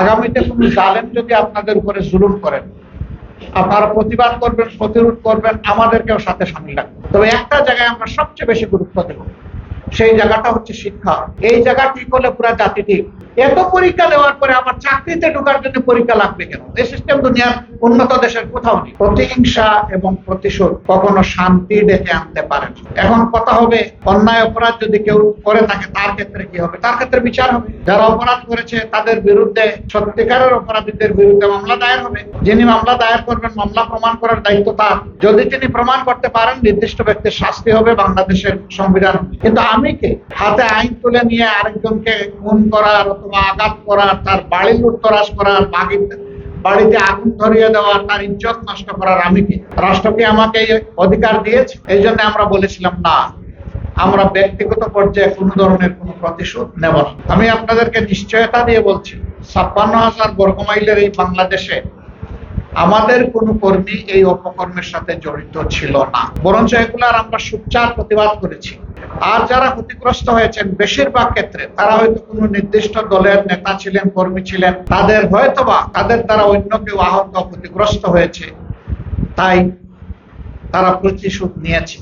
আগামীতে কোনো জালেম যদি আপনাদের উপরে জুলুম করেন আপনারা প্রতিবাদ করবেন, প্রতিরোধ করবেন, আমাদেরকেও সাথে সামিল রাখবেন তবে একটা জায়গায় আমরা সবচেয়ে বেশি গুরুত্ব দেব, সেই জায়গাটা হচ্ছে শিক্ষা। এই জায়গা ঠিক হলে পুরো জাতিটি এত পরীক্ষা দেওয়ার পরে আমার চাকরিতে ঢোকার জন্য পরীক্ষা লাগবে কেন? এই সিস্টেম দুনিয়ার উন্নত দেশের কোথাও নেই। প্রতিহিংসা এবং প্রতিশোধ কখনো শান্তি ডেকে আনতে পারে না। এখন কথা হবে, অন্যায় অপরাধ যদি কেউ করে থাকে, তার ক্ষেত্রে কি হবে? তার ক্ষেত্রে বিচার হবে। যারা অপরাধ করেছে, তাদের বিরুদ্ধে সত্যিকারের অপরাধীদের বিরুদ্ধে মামলা দায়ের হবে। যিনি মামলা দায়ের করবেন, মামলা প্রমাণ করার দায়িত্ব তার। যদি তিনি প্রমাণ করতে পারেন, নির্দিষ্ট ব্যক্তির শাস্তি হবে, বাংলাদেশের সংবিধান কিন্তু আমি কে? হাতে আইন তুলে নিয়ে আরেকজনকে খুন করার অথবা আঘাত করার, তার বাড়ি লুটতরাজ করার বাড়ি বাড়িতে আগুন ধরিয়ে দেওয়ার তার ইজ্জত নষ্ট করার আমি কি? রাষ্ট্রকে আমাকে অধিকার দিয়েছে? এই জন্য আমরা বলেছিলাম, না, আমরা ব্যক্তিগত পর্যায়ে কোন ধরনের কোন প্রতিশোধ নেব আমি আপনাদেরকে নিশ্চয়তা দিয়ে বলছি, ছাপ্পান্ন হাজার বর্গমাইলের এই বাংলাদেশে আমাদের কোন কর্মী এই অপকর্মের সাথে জড়িত ছিল না। বরঞ্চ এগুলার আমরা সুচার প্রতিবাদ করেছি। আর যারা ক্ষতিগ্রস্ত হয়েছেন, বেশিরভাগ ক্ষেত্রে তারা হয়তো কোনো নির্দিষ্ট দলের নেতা ছিলেন, কর্মী ছিলেন, তাদের হয়তোবা তাদের দ্বারা অন্য কেউ আহত, ক্ষতিগ্রস্ত হয়েছে, তাই তারা প্রতিশোধ নিয়েছে।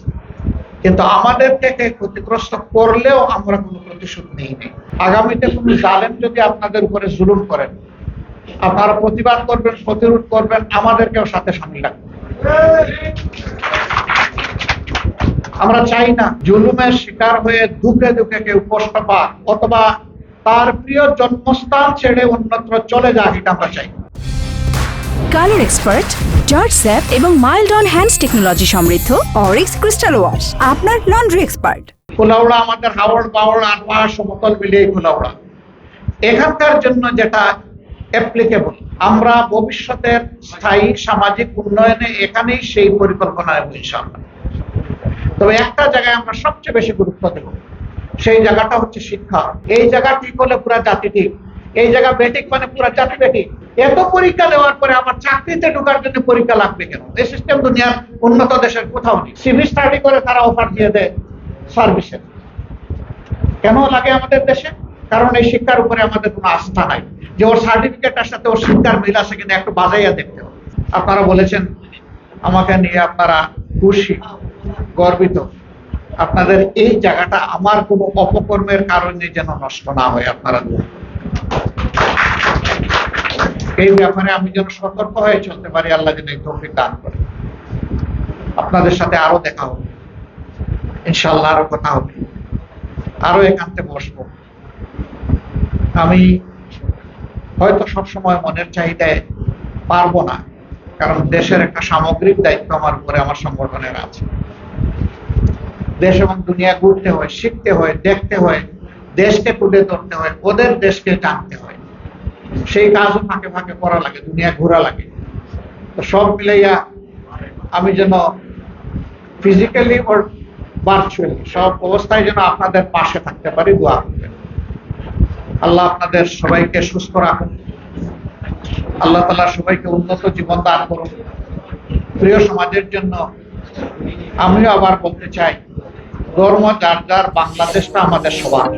কিন্তু আমাদের থেকে ক্ষতিগ্রস্ত করলেও আমরা কোনো প্রতিশোধ নেই নেই। আগামীতে কোনো জালেম যদি আপনাদের উপরে জুলুম করেন, আপনারা প্রতিবাদ করবেন, প্রতিরোধ করবেন, আমাদেরকেও সাথে সামিল রাখবেন আমরা চাই না জুলুমের শিকার হয়ে দুঃখে দুঃখে কেউ কষ্ট পাক অথবা তার প্রিয় জন্মস্থান ছেড়ে অন্যত্র চলে যাক এটা আমরা চাই। কালার এক্সপার্ট জর্জ স্যাপ এবং মাইল্ড অন হ্যান্ডস টেকনোলজি সমৃদ্ধ অরিক্স ক্রিস্টাল ওয়াশ আপনার লন্ড্রি এক্সপার্ট। কুলাউড়া আমাদের হাওড় বাওড় আর পাহাড় সমতল মিলিয়ে কুলাউড়া। এখানকার জন্য যেটা অ্যাপ্লিকেবল আমরা ভবিষ্যতের স্থায়ী সামাজিক উন্নয়নে এখানেই সেই পরিকল্পনা নেব ইনশাআল্লাহ। তবে একটা জায়গায় আমরা সবচেয়ে বেশি গুরুত্ব দেব, সেই জায়গাটা হচ্ছে শিক্ষা। এই জায়গা ঠিক হলে পুরা জাতি ঠিক, এই জায়গা বেঠিক মানে পুরা জাতি বেঠিক। এত পরীক্ষা দেওয়ার পরে আবার চাকরিতে ঢোকার জন্য পরীক্ষা লাগবে কেন? এই সিস্টেম দুনিয়ার উন্নত দেশের কোথাও নেই। সিভিল স্টাডি করে তারা অফার দিয়ে দেয় সার্ভিসের কেন লাগে আমাদের দেশে? কারণ এই শিক্ষার উপরে আমাদের কোনো আস্থা নাই। যে ওর সার্টিফিকেটটার সাথে ওর শিক্ষার মিল আছে কিনা একটু বাজাইয়া দেখতে হবে। আপনারা বলেছেন, আমাকে নিয়ে আপনারা খুশি। গর্বিত। আপনাদের এই জায়গাটা আমার কোনো অপকর্মের কারণে যেন নষ্ট না হয়, আপনারা এই ব্যাপারে আমি যেন সতর্ক হয়ে চলতে পারি, আল্লাহ যেন এই তৌফিক দান করে। আপনাদের সাথে আরও দেখা হবে। ইনশাল্লাহ আরও কথা হবে। আরও একান্তে বসবো। আমি হয়তো সবসময় মনের চাহিদায় পারব না, কারণ দেশের একটা সামগ্রিক দায়িত্ব আমার উপরে, আমার সংগঠনের আছে। দেশ এবং দুনিয়া ঘুরতে হয়, শিখতে হয়, দেখতে হয়, দেশকে তুলে ধরতে হয়, ওদের দেশকে জানতে হয়। সেই কাজও ফাঁকে ফাঁকে করা লাগে, দুনিয়া ঘোরা লাগে। সব মিলাইয়া আমি যেন ফিজিক্যালি ওর ভার্চুয়ালি সব অবস্থায় যেন আপনাদের পাশে থাকতে পারি, দোয়া করবেন। আল্লাহ আপনাদের সবাইকে সুস্থ রাখুন। আল্লাহ তালা সবাইকে উন্নত জীবন দান করুন। প্রিয় সমাজের জন্য আমিও আবার বলতে চাই ধর্ম যার যার বাংলাদেশটা আমাদের সবার।